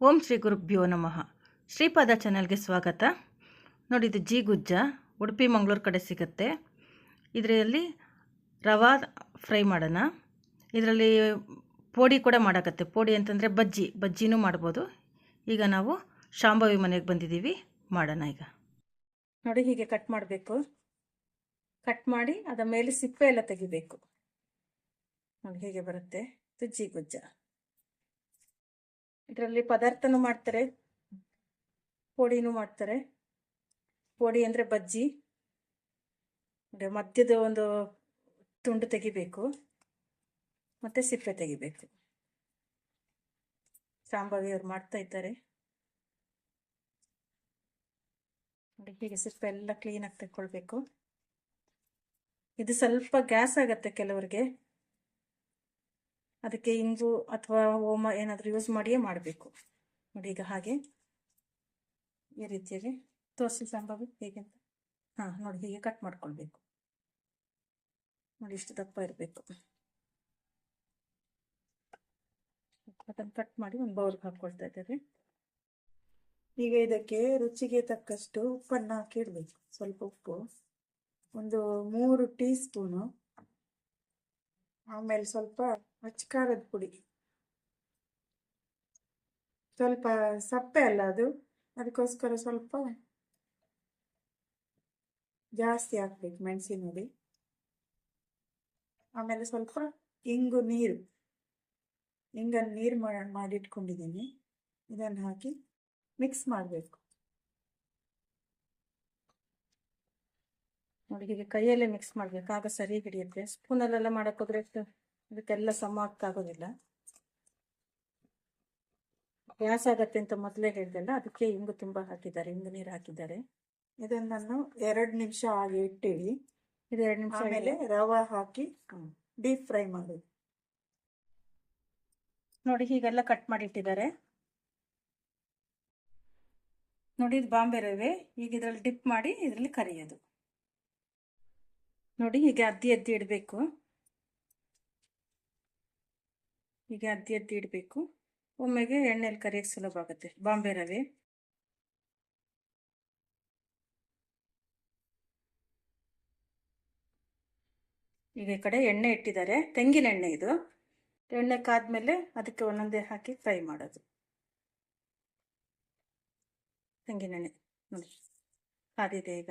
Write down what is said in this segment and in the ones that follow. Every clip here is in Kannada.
ಓಂ ಶ್ರೀ ಗುರುಭ್ಯೋ ನಮಃ. ಶ್ರೀಪಾದ ಚಾನಲ್ಗೆ ಸ್ವಾಗತ. ನೋಡಿ, ಇದು ಜಿ ಗುಜ್ಜ. ಉಡುಪಿ, ಮಂಗಳೂರು ಕಡೆ ಸಿಗುತ್ತೆ. ಇದರಲ್ಲಿ ರವಾ ಫ್ರೈ ಮಾಡೋಣ. ಇದರಲ್ಲಿ ಪೋಡಿ ಕೂಡ ಮಾಡೋಕತ್ತೆ. ಪೋಡಿ ಅಂತಂದರೆ ಬಜ್ಜಿ. ಬಜ್ಜಿನೂ ಮಾಡ್ಬೋದು. ಈಗ ನಾವು ಶಾಂಭವಿ ಮನೆಗೆ ಬಂದಿದ್ದೀವಿ. ಮಾಡೋಣ ಈಗ. ನೋಡಿ, ಹೀಗೆ ಕಟ್ ಮಾಡಬೇಕು. ಕಟ್ ಮಾಡಿ ಅದರ ಮೇಲೆ ಸಿಪ್ಪೆ ಎಲ್ಲ ತೆಗಿಬೇಕು. ನೋಡಿ, ಹೀಗೆ ಬರುತ್ತೆ. ಇದು ಜಿ ಗುಜ್ಜ. ಇದರಲ್ಲಿ ಪದಾರ್ಥನೂ ಮಾಡ್ತಾರೆ. ಪೋಡಿನೂ ಮಾಡ್ತಾರೆ. ಪೋಡಿ ಅಂದರೆ ಬಜ್ಜಿ. ಮಧ್ಯದ ಒಂದು ತುಂಡು ತೆಗಿಬೇಕು. ಮತ್ತು ಸಿಪ್ಪೆ ತೆಗಿಬೇಕು. ಸಾಂಬಾವಿಯವರು ಅವ್ರು ಮಾಡ್ತಾ ಇದ್ದಾರೆ. ನೋಡಿ, ಹೀಗೆ ಸಿಪ್ಪೆ ಎಲ್ಲ ಕ್ಲೀನಾಗಿ ತೆಕ್ಕೊಳ್ಬೇಕು. ಇದು ಸ್ವಲ್ಪ ಗ್ಯಾಸ್ ಆಗತ್ತೆ ಕೆಲವರಿಗೆ. ಅದಕ್ಕೆ ಇಂಗು ಅಥವಾ ಓಮ ಏನಾದರೂ ಯೂಸ್ ಮಾಡಿಯೇ ಮಾಡಬೇಕು. ನೋಡಿ ಈಗ ಹಾಗೆ. ಈ ರೀತಿಯಲ್ಲಿ ತೋರಿಸಿ ಸಂಭವ ಹೇಗೆ ಅಂತ. ಹಾಂ, ನೋಡಿ ಹೀಗೆ ಕಟ್ ಮಾಡ್ಕೊಳ್ಬೇಕು. ನೋಡಿ ಇಷ್ಟು ದಪ್ಪ ಇರಬೇಕು. ಅದನ್ನು ಕಟ್ ಮಾಡಿ ಒಂದು ಬೌಲ್ಗೆ ಹಾಕ್ಕೊಳ್ತಾ ಇದ್ದೇವೆ. ಈಗ ಇದಕ್ಕೆ ರುಚಿಗೆ ತಕ್ಕಷ್ಟು ಉಪ್ಪನ್ನು ಹಾಕಿ ಇಡಬೇಕು. ಸ್ವಲ್ಪ ಉಪ್ಪು. ಒಂದು ಮೂರು ಟೀ ಸ್ಪೂನು ಆಮೇಲೆ ಸ್ವಲ್ಪ ಅಚ್ಕಾರದ ಪುಡಿ. ಸ್ವಲ್ಪ ಸಪ್ಪೆ ಅಲ್ಲ ಅದು. ಅದಕ್ಕೋಸ್ಕರ ಸ್ವಲ್ಪ ಜಾಸ್ತಿ ಹಾಕ್ಬೇಕು ಮೆಣಸಿನ ಆಮೇಲೆ ಸ್ವಲ್ಪ ಇಂಗು ನೀರು. ಇಂಗನ್ನು ನೀರು ಮಾಡಿಟ್ಕೊಂಡಿದ್ದೀನಿ. ಇದನ್ನು ಹಾಕಿ ಮಿಕ್ಸ್ ಮಾಡಬೇಕು. ನೋಡಿ ಕೈಯಲ್ಲೇ ಮಿಕ್ಸ್ ಮಾಡಬೇಕು. ಆಗ ಸರಿ ಹಿಡಿಯುತ್ತೆ. ಸ್ಪೂನಲ್ಲೆಲ್ಲ ಮಾಡಕ್ಕೆ ಹೋದ್ರೆ ಅದಕ್ಕೆಲ್ಲ ಸಮ ಆಗ್ತಾಗೋದಿಲ್ಲ ಗ್ಯಾಸ್ ಆಗತ್ತೆ ಅಂತ ಮೊದಲೇ ಹೇಳಿದೆಲ್ಲ ಅದಕ್ಕೆ ಇಂಗು ತುಂಬ ಹಾಕಿದ್ದಾರೆ ಇಂಗು ನೀರು ಹಾಕಿದ್ದಾರೆ. ಇದನ್ನು ನಾನು ಎರಡು ನಿಮಿಷ ಹಾಗೆ ಇಟ್ಟಿವಿ ಇದು ಎರಡು ನಿಮಿಷ ಮೇಲೆ ರವೆ ಹಾಕಿ ಡೀಪ್ ಫ್ರೈ ಮಾಡೋದು. ನೋಡಿ ಹೀಗೆಲ್ಲ ಕಟ್ ಮಾಡಿ ಇಟ್ಟಿದ್ದಾರೆ ನೋಡಿ ಇದು ಬಾಂಬೆ ರವೆ. ಈಗ ಇದರಲ್ಲಿ ಡಿಪ್ ಮಾಡಿ ಇದರಲ್ಲಿ ಕರಿಯೋದು. ನೋಡಿ ಹೀಗೆ ಅದ್ದಿ ಅದ್ದಿ ಇಡಬೇಕು. ಹೀಗೆ ಅದ್ದಿ ಅದ್ದಿ ಇಡಬೇಕು. ಒಮ್ಮೆಗೆ ಎಣ್ಣೆಲಿ ಕರಿಯೋಕ್ಕೆ ಸುಲಭ ಆಗುತ್ತೆ. ಬಾಂಬೆ ರವೆ. ಈಗ ಈ ಕಡೆ ಎಣ್ಣೆ ಇಟ್ಟಿದ್ದಾರೆ. ತೆಂಗಿನ ಎಣ್ಣೆ ಇದು. ಎಣ್ಣೆ ಕಾದ್ಮೇಲೆ ಅದಕ್ಕೆ ಒಂದೊಂದೇ ಹಾಕಿ ಫ್ರೈ ಮಾಡೋದು. ತೆಂಗಿನೆಣ್ಣೆ ನೋಡಿ. ಕಾದಿದೆ ಈಗ?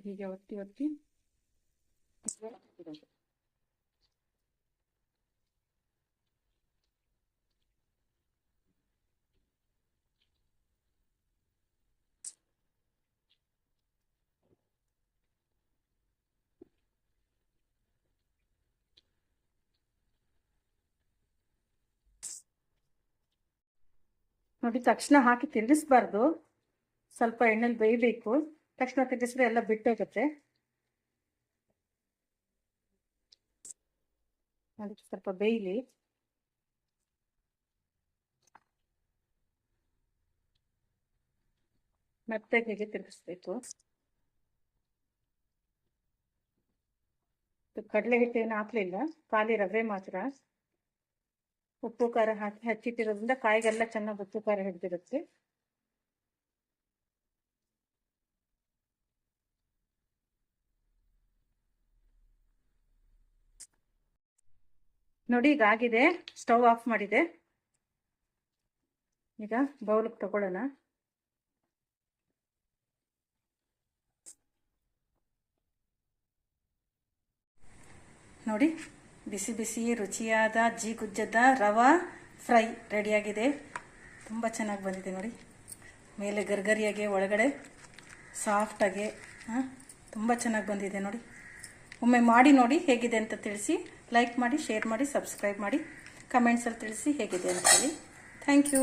ಹೀಗೆ ಒತ್ತಿ ಒತ್ತಿ ನೋಡಿ ತಕ್ಷಣ ಹಾಕಿ ತಿರುಗಿಸ್ಬಾರ್ದು. ಸ್ವಲ್ಪ ಎಣ್ಣೆಲಿ ಬೇಯಬೇಕು. ತಕ್ಷಣ ತಿರುಗಿಸಿದ್ರೆ ಎಲ್ಲ ಬಿಟ್ಟೋಗುತ್ತೆ. ಅದಕ್ಕೆ ಸ್ವಲ್ಪ ಬೇಯಲಿ. ಮತ್ತೆ ಹೀಗೆ ತಿರುಗಿಸ್ಬೇಕು. ಕಡಲೆ ಹಿಟ್ಟು ಏನು ಹಾಕ್ಲಿಲ್ಲ, ಖಾಲಿ ರವೆ ಮಾತ್ರ. ಉಪ್ಪು ಖಾರ ಹಾಕಿ, ಹಚ್ಚಿಟ್ಟಿರೋದ್ರಿಂದ ಕಾಯಿಗೆಲ್ಲ ಚೆನ್ನಾಗಿ ಉಪ್ಪು ಖಾರ ಹಿಡಿದಿರುತ್ತೆ. ನೋಡಿ, ಈಗ ಆಗಿದೆ. ಸ್ಟವ್ ಆಫ್ ಮಾಡಿದೆ. ಈಗ ಬೌಲ್ಗೆ ತಗೊಳ್ಳೋಣ. ನೋಡಿ, ಬಿಸಿ ಬಿಸಿ, ರುಚಿಯಾದ, ಜೀಗುಜ್ಜದ ರವಾ ಫ್ರೈ ರೆಡಿಯಾಗಿದೆ. ತುಂಬ ಚೆನ್ನಾಗಿ ಬಂದಿದೆ ನೋಡಿ. ಮೇಲೆ ಗರ್ಗರಿಯಾಗೆ ಒಳಗಡೆ ಸಾಫ್ಟಾಗೆ, ಹಾಂ, ತುಂಬ ಚೆನ್ನಾಗಿ ಬಂದಿದೆ ನೋಡಿ. ಒಮ್ಮೆ ಮಾಡಿ ನೋಡಿ ಹೇಗಿದೆ ಅಂತ ತಿಳಿಸಿ ಲೈಕ್ ಮಾಡಿ ಶೇರ್ ಮಾಡಿ ಸಬ್ಸ್ಕ್ರೈಬ್ ಮಾಡಿ ಕಮೆಂಟ್ಸಲ್ಲಿ ತಿಳಿಸಿ ಹೇಗಿದೆ ಅಂತ ಹೇಳಿ. Thank you